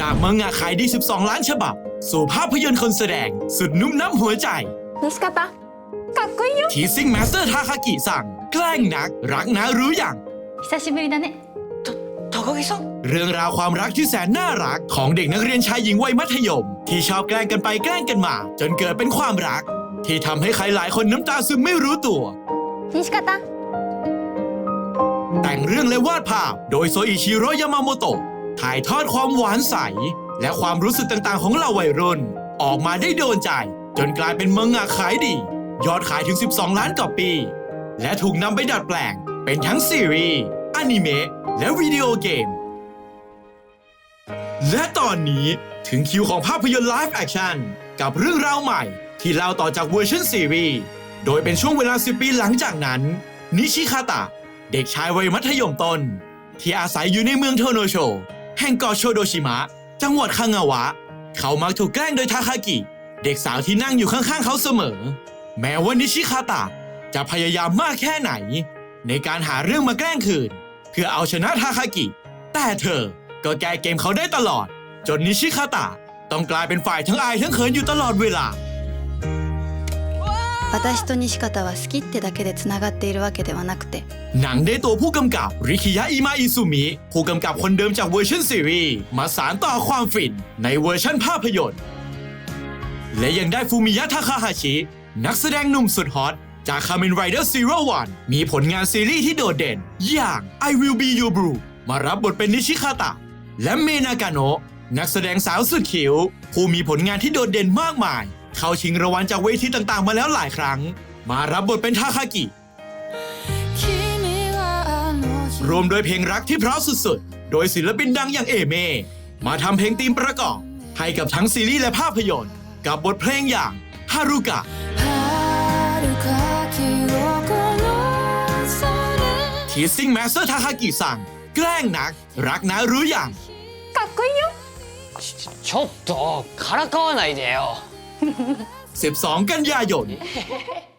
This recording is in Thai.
จากมังงะขายดี 12 ล้านฉบับ สู่ภาพยนตร์คนแสดง สุดนุ่มน้ำหัวใจ 西方かっこいいよ ทีซิงมาสเตอร์ทาคากิสั่ง แกล้งนัก รักนะรู้อย่าง 久しぶりだね高木さん เรื่องราวความรักที่แสนน่ารักของเด็กนักเรียนชายหญิงวัยมัธยม ที่ชอบแกล้งกันไปแกล้งกันมา จนเกิดเป็นความรัก ที่ทำให้ใครหลายคนน้ำตาซึมไม่รู้ตัว 西方 แต่งเรื่องและวาดภาพ โดยโซอิชิโร่ยามาโมโตะ ถ่ายทอดความหวานใส และความรู้สึกต่างๆ ของเหล่าวัยรุ่น ออกมาได้โดนใจ จนกลายเป็นมังงะขายดี ยอดขายถึง 12 ล้านกว่าปี และถูกนำไปดัดแปลง เป็นทั้งซีรีส์อนิเมะและวิดีโอเกม และตอนนี้ถึงคิวของภาพยนตร์ไลฟ์แอคชั่นกับเรื่องราวใหม่ที่เล่าต่อจากเวอร์ชันซีรีส์โดยเป็นช่วงเวลา 10 ปีหลังจากนั้น นิชิคาตะ เด็กชายวัยมัธยมต้น ที่อาศัยอยู่ในเมืองโทโนโช แห่งเกาะโชโดชิมะ จังหวัดคางาวะ เขามักถูกแกล้งโดยทาคากิ เด็กสาวที่นั่งอยู่ข้างๆเขาเสมอ แม้ว่านิชิคาตะจะพยายามมากแค่ไหน ในการหาเรื่องมาแกล้งคืน เพื่อเอาชนะทาคากิ แต่เธอก็แก้เกมเขาได้ตลอด จนนิชิคาตะต้องกลายเป็นฝ่ายทั้งอายทั้งเขินอยู่ตลอดเวลา 私と西方は好きってだけでつながっているわけではなくて หนังได้ตัวผู้กำกับริคิยะอิมาอิซุมิผู้กำกับคนเดิมจากเวอร์ชันซีรีส์มาสารต่อความฟินในเวอร์ชันภาพยนตร์ และยังได้ฟูมิยะทาคาฮาชิ นักแสดงหนุ่มสุดฮอต จาก Kamen Rider Zero One มีผลงานซีรีส์ที่โดดเด่น อย่าง I Will Be Your Blue มารับบทเป็นนิชิคาตะ และเมนากาโนะนักแสดงสาวสุดขิว ผู้มีผลงานที่โดดเด่นมากมาย เข้าชิงรางวัลจากเวทีต่างๆ มาแล้วหลายครั้ง มารับบทเป็นทาคากิ รวมโดยเพลงรักที่เพราะสุดๆ โดยศิลปินดังอย่างเอเม มาทำเพลงธีมประกอบ ให้กับทั้งซีรีส์และภาพยนตร์ กับบทเพลงอย่างฮารุกะ ทีซิงแมสเตอร์ทาคากิสั่ง แกล้งนัก รักนะรู้อย่าง かっこいいよちょっとからかわないでよ 12 กันยายน